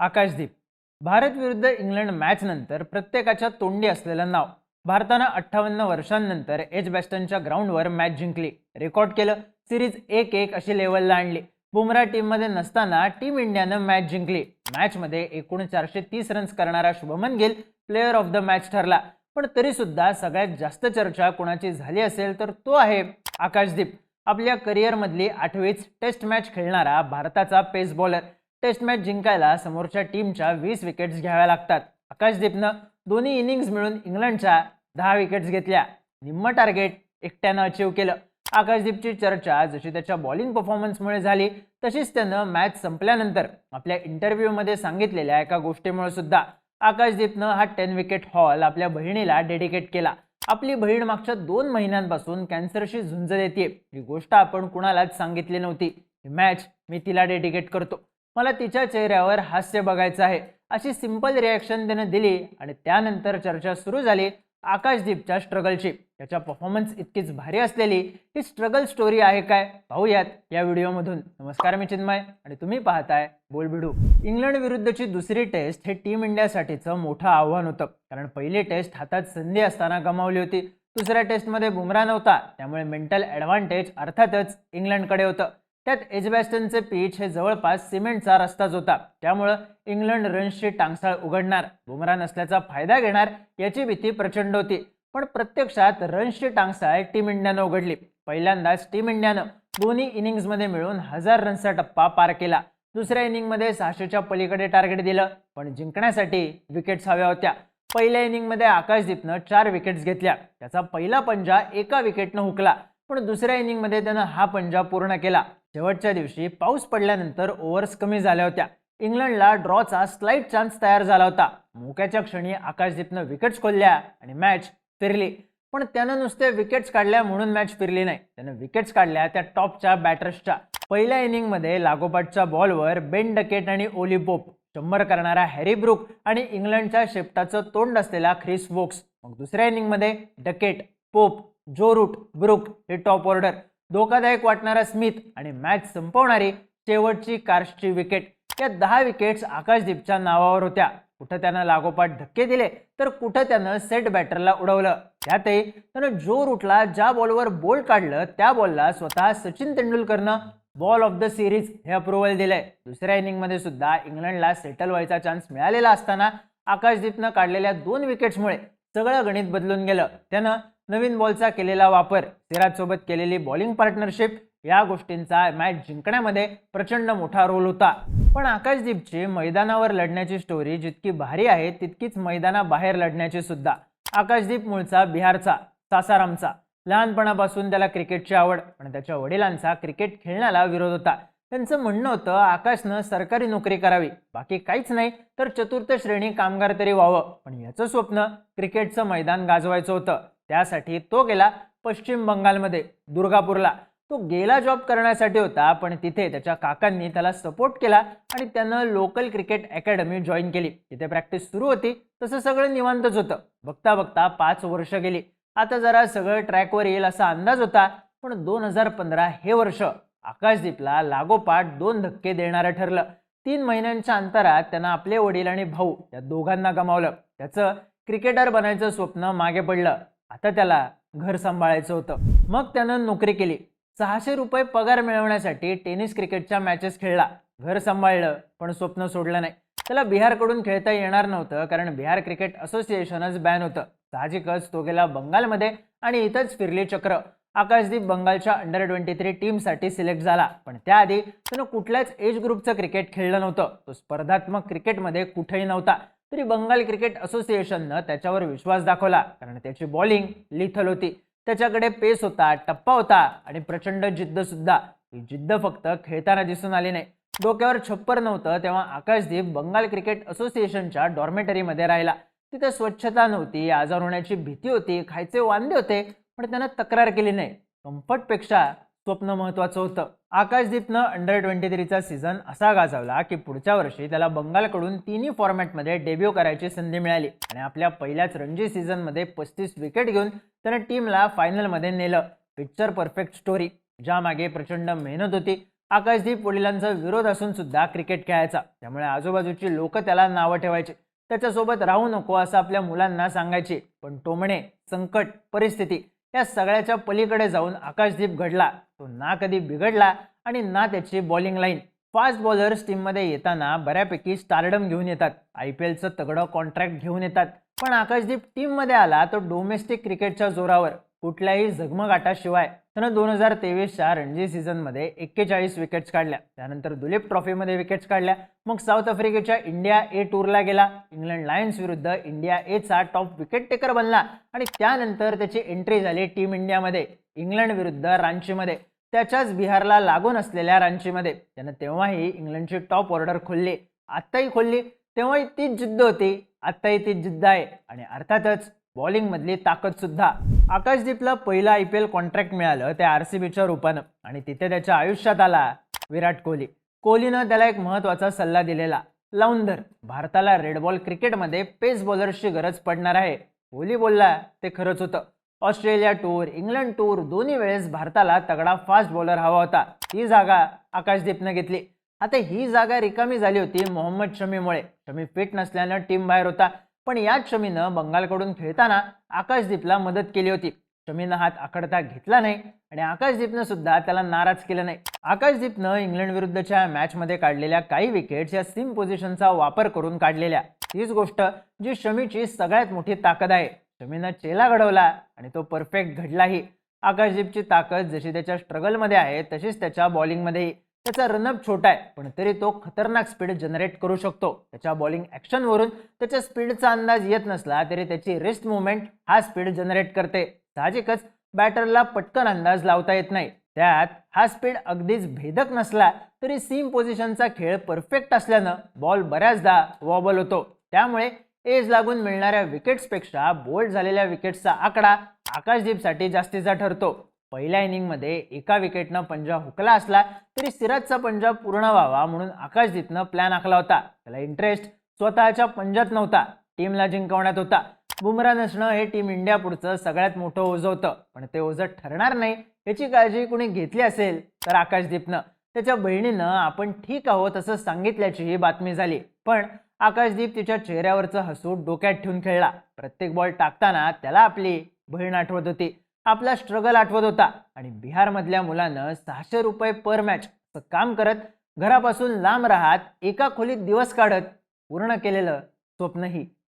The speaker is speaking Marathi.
आकाशदीप भारत विरुद्ध इंग्लंड मॅचनंतर प्रत्येकाच्या तोंडी असलेलं नाव. भारतानं अठ्ठावन्न वर्षांनंतर एच बॅस्टनच्या ग्राउंडवर मॅच जिंकली. रेकॉर्ड केलं सिरीज एक एक अशी लेवलला आणली. बुमरा टीममध्ये नसताना टीम इंडियानं मॅच जिंकली. मॅचमध्ये एकूण चारशे तीस रन्स करणारा Shubman Gill player of the match ठरला. पण तरीसुद्धा सगळ्यात जास्त चर्चा कोणाची झाली असेल तर तो आहे आकाशदीप. आपल्या करिअरमधली आठवीच टेस्ट मॅच खेळणारा भारताचा पेस बॉलर टेस्ट मॅच जिंकायला समोरच्या टीमच्या वीस विकेट्स घ्याव्या लागतात. आकाशदीपनं दोन्ही इनिंग्ज मिळून इंग्लंडच्या दहा विकेट्स घेतल्या. निम्म टार्गेट एकट्यानं अचीव केलं. आकाशदीपची चर्चा जशी त्याच्या बॉलिंग परफॉर्मन्समुळे झाली तशीच त्यानं मॅच संपल्यानंतर आपल्या इंटरव्ह्यूमध्ये सांगितलेल्या एका गोष्टीमुळे सुद्धा आकाशदीपनं हा टेन विकेट हॉल आपल्या बहिणीला डेडिकेट केला. आपली बहीण मागच्या दोन महिन्यांपासून कॅन्सरशी झुंज देते ही गोष्ट आपण कुणालाच सांगितली नव्हती. ही मॅच मी तिला डेडिकेट करतो. मला तिच्या चेहऱ्यावर हास्य बघायचं आहे. अशी सिंपल रिॲक्शन त्यानं दिली आणि त्यानंतर चर्चा सुरू झाली आकाशदीपच्या स्ट्रगलची त्याच्या परफॉर्मन्स इतकीच भारी असलेली ही स्ट्रगल स्टोरी आहे काय? पाहूयात या व्हिडिओमधून. नमस्कार मी चिन्मय आणि तुम्ही पाहताय बोलबिडू. इंग्लंड विरुद्धची दुसरी टेस्ट हे टीम इंडियासाठीचं मोठं आव्हान होतं. कारण पहिली टेस्ट हातात संधी असताना गमावली होती. दुसऱ्या टेस्टमध्ये बुमरा नव्हता. त्यामुळे मेंटल ॲडव्हान्टेज अर्थातच इंग्लंडकडे होतं. त्यात एजबॅस्टनचे पीच हे जवळपास सिमेंटचा रस्ताच होता त्यामुळं इंग्लंड रन्सची टांगसाळ उघडणार बुमरा नसल्याचा फायदा घेणार याची भीती प्रचंड होती. पण प्रत्यक्षात रन्सची टांगसाळ टीम इंडियानं उघडली. पहिल्यांदाच टीम इंडियानं दोन्ही इनिंग्जमध्ये मिळून हजार रन्सचा टप्पा पार केला. दुसऱ्या इनिंगमध्ये सहाशेच्या पलीकडे टार्गेट दिलं पण जिंकण्यासाठी विकेट्स हव्या होत्या. पहिल्या इनिंगमध्ये आकाशदीपनं चार विकेट्स घेतल्या. त्याचा पहिला पंजा एका विकेटनं हुकला. पण दुसऱ्या इनिंगमध्ये त्यानं हा पंजा पूर्ण केला. शेवटच्या दिवशी पाऊस पडल्यानंतर ओव्हर्स कमी झाल्या होत्या. इंग्लंडला ड्रॉचा स्लाईट चान्स तयार झाला होता. मोक्याच्या क्षणी आकाशदीपनं विकेट्स खोलल्या आणि मॅच फिरली. पण त्यानं नुसते विकेट्स काढल्या म्हणून मॅच फिरली नाही. त्यानं विकेट्स काढल्या त्या टॉपच्या बॅटर्सच्या पहिल्या इनिंगमध्ये लागोपाठच्या बॉलवर बेन डकेट आणि ओली पोप शंभर करणारा हॅरी ब्रुक आणि इंग्लंडच्या शेपटाचं तोंड असलेला ख्रिस वोक्स. मग दुसऱ्या इनिंगमध्ये Duckett Pope Joe Root Brook हे टॉप ऑर्डर धोकादायक वाटणारा स्मिथ आणि मॅच संपवणारी शेवटची कार्सची विकेट या दहा विकेट्स आकाशदीपच्या नावावर होत्या. कुठं त्यानं लागोपाठ धक्के दिले तर कुठं त्यानं सेट बॅटरला उडवलं. त्यातही त्यानं जो रूटला ज्या बॉलवर बोल काढलं त्या बॉलला स्वतः सचिन तेंडुलकरनं बॉल ऑफ द सिरीज हे अप्रुव्हल दिलंय. दुसऱ्या इनिंगमध्ये सुद्धा इंग्लंडला सेटल व्हायचा चान्स मिळालेला असताना आकाशदीपनं काढलेल्या दोन विकेट्समुळे सगळं गणित बदलून गेलं. त्यानं नवीन बॉलचा केलेला वापर सिराजसोबत केलेली बॉलिंग पार्टनरशिप या गोष्टींचा मॅच जिंकण्यामध्ये प्रचंड मोठा रोल होता. पण आकाशदीपची मैदानावर लढण्याची स्टोरी जितकी भारी आहे तितकीच मैदानाबाहेर लढण्याची सुद्धा. आकाशदीप मूळचा बिहारचा सासारामचा. लहानपणापासून त्याला क्रिकेटची आवड पण त्याच्या वडिलांचा क्रिकेट खेळण्याला विरोध होता. त्यांचं म्हणणं होतं आकाशनं सरकारी नोकरी करावी. बाकी काहीच नाही तर चतुर्थ श्रेणी कामगार तरी व्हावं. पण याचं स्वप्न क्रिकेटचं मैदान गाजवायचं होतं. त्यासाठी तो गेला पश्चिम बंगालमध्ये दुर्गापूरला. तो गेला जॉब करण्यासाठी होता पण तिथे त्याच्या काकांनी त्याला सपोर्ट केला आणि त्यानं लोकल क्रिकेट अकॅडमी जॉईन केली. तिथे प्रॅक्टिस सुरू होती तसं सगळं निवांतच होतं. बघता बघता पाच वर्ष गेली. आता जरा सगळं ट्रॅकवर येईल असा अंदाज होता पण दोन हजार पंधरा हे वर्ष आकाशदीपला लागोपाठ दोन धक्के देणारं ठरलं. तीन महिन्यांच्या अंतरात त्यानं आपले वडील आणि भाऊ या दोघांना गमावलं. त्याचं क्रिकेटर बनायचं स्वप्न मागे पडलं. आता त्याला घर सांभाळायचं होतं. मग त्यानं नोकरी केली. सहाशे रुपये पगार मिळवण्यासाठी टेनिस क्रिकेटच्या मॅचेस खेळला. घर सांभाळलं पण स्वप्न सोडलं नाही. त्याला बिहारकडून खेळता येणार नव्हतं कारण बिहार क्रिकेट असोसिएशनच बॅन होतं. साहजिकच तो गेला बंगालमध्ये आणि इथंच फिरली चक्र. आकाशदीप बंगालच्या अंडर ट्वेंटी थ्री टीमसाठी सिलेक्ट झाला. पण त्याआधी त्यानं कुठल्याच एज ग्रुपचं क्रिकेट खेळलं नव्हतं. तो स्पर्धात्मक क्रिकेटमध्ये कुठेही नव्हता. तरी बंगाल क्रिकेट असोसिएशननं त्याच्यावर विश्वास दाखवला. कारण त्याची बॉलिंग लिथल होती. त्याच्याकडे पेस होता टप्पा होता आणि प्रचंड जिद्द सुद्धा. ही जिद्द फक्त खेळताना दिसून आली नाही. डोक्यावर छप्पर नव्हतं तेव्हा आकाशदीप बंगाल क्रिकेट असोसिएशनच्या डॉर्मेटरीमध्ये राहिला. तिथे स्वच्छता नव्हती आजार होण्याची भीती होती खायचे वांदे होते पण त्यानं तक्रार केली नाही. कम्फर्टपेक्षा स्वप्न महत्वाचं होतं. आकाशदीपनं अंडर ट्वेंटी थ्रीचा सीझन असा गाजवला की पुढच्या वर्षी त्याला बंगालकडून तिन्ही फॉर्मॅटमध्ये डेब्यू करायची संधी मिळाली. आणि आपल्या पहिल्याच रणजी सीझनमध्ये पस्तीस विकेट घेऊन त्यानं टीमला फायनलमध्ये नेलं. पिक्चर परफेक्ट स्टोरी ज्यामागे प्रचंड मेहनत होती. आकाशदीप वडिलांचा विरोध असून सुद्धा क्रिकेट खेळायचा. त्यामुळे आजूबाजूची लोक त्याला नावं ठेवायची. त्याच्यासोबत राहू नको असं आपल्या मुलांना सांगायचे. पण टोमणे संकट परिस्थिती या सगळ्याच्या पलीकडे जाऊन आकाशदीप घडला. तो ना कधी बिघडला आणि ना त्याची बॉलिंग लाईन फास्ट बॉलर्स टीममध्ये येताना बऱ्यापैकी स्टारडम घेऊन येतात. आय पी एलचं तगडं कॉन्ट्रॅक्ट घेऊन येतात. पण आकाशदीप टीममध्ये आला तो डोमेस्टिक क्रिकेटच्या जोरावर. कुठल्याही झगमगाटाशिवाय. त्यानं दोन हजार तेवीसच्या रणजी सीझनमध्ये एक्केचाळीस विकेट्स काढल्या. त्यानंतर दुलीप ट्रॉफीमध्ये विकेट्स काढल्या. मग साऊथ आफ्रिकेच्या इंडिया ए टूरला गेला. इंग्लंड लायन्स विरुद्ध इंडिया एचा टॉप विकेट टेकर बनला. आणि त्यानंतर त्याची एंट्री झाली टीम इंडियामध्ये इंग्लंड विरुद्ध रांचीमध्ये त्याच्याच बिहारला लागून असलेल्या रांचीमध्ये त्यानं तेव्हाही इंग्लंडची टॉप ऑर्डर खोलली. आत्ताही खोलली. तेव्हाही तीच जिद्द होती. आत्ताही तीच जिद्द आहे. आणि अर्थातच बॉलिंगमधली ताकदसुद्धा आकाशदीपला पहिलं आय पी एल कॉन्ट्रॅक्ट मिळालं त्या आर सी बीच्या रूपानं. आणि तिथे त्याच्या आयुष्यात आला विराट कोहली. कोहलीनं त्याला एक महत्त्वाचा सल्ला दिलेला. लावून धर भारताला रेड बॉल क्रिकेटमध्ये पेस बॉलर्सची गरज पडणार आहे. कोहली बोलला ते खरंच होतं. ऑस्ट्रेलिया टूर इंग्लंड टूर दोन्ही वेळेस भारताला तगडा फास्ट बॉलर हवा होता. ही जागा आकाशदीपनं घेतली. आता ही जागा रिकामी झाली होती मोहम्मद शमीमुळे. शमी फिट नसल्यानं टीम बाहेर होता. पण याच शमीनं बंगालकडून खेळताना आकाशदीपला मदत केली होती. शमीनं हात आखडता घेतला नाही आणि आकाशदीपनं सुद्धा त्याला नाराज केलं नाही. आकाशदीपनं इंग्लंड विरुद्धच्या मॅचमध्ये काढलेल्या काही विकेट्स या सिम पोझिशनचा वापर करून काढलेल्या. तीच गोष्ट जी शमीची सगळ्यात मोठी ताकद आहे. शमीनं चेला घडवला आणि तो परफेक्ट घडलाही. आकाशदीपची ताकद जशी त्याच्या स्ट्रगलमध्ये आहे तशीच त्याच्या बॉलिंगमध्येही त्याचा रनअप छोटा आहे पण तरी तो खतरनाक स्पीड जनरेट करू शकतो. त्याच्या बॉलिंग ॲक्शनवरून त्याच्या स्पीडचा अंदाज येत नसला तरी त्याची रिस्ट मुवमेंट हा स्पीड जनरेट करते. साहजिकच बॅटरला पटकन अंदाज लावता येत नाही. त्यात हा स्पीड अगदीच भेदक नसला तरी सीम पोझिशनचा खेळ परफेक्ट असल्यानं बॉल बऱ्याचदा वॉबल होतो. त्यामुळे एज लागून मिळणाऱ्या विकेट्सपेक्षा बोल्ड झालेल्या विकेट्सचा आकडा आकाशदीपसाठी जास्तीचा ठरतो. पहिल्या इनिंगमध्ये एका विकेटनं पंजा हुकला असला तरी सिराजचा पंजा पूर्ण व्हावा म्हणून आकाशदीपनं प्लॅन आखला होता. त्याला इंटरेस्ट स्वतःच्या पंजात नव्हता. टीमला जिंकवण्यात होता. बुमरा नसणं हे टीम इंडिया पुढचं सगळ्यात मोठं ओझं होतं. पण ते ओझं ठरणार नाही याची काळजी कुणी घेतली असेल तर आकाशदीपनं. त्याच्या बहिणीनं आपण ठीक आहोत असं सांगितल्याची ही बातमी झाली. पण आकाशदीप तिच्या चेहऱ्यावरचं हसू डोक्यात ठेवून खेळला. प्रत्येक बॉल टाकताना त्याला आपली बहीण आठवत होती. आपला स्ट्रगल आठवत होता. आणि बिहारमधल्या मुलानं सहाशे रुपये पर मॅच काम करत घरापासून लांब राहत एका खोलीत दिवस काढत पूर्ण केलेलं स्वप्नही.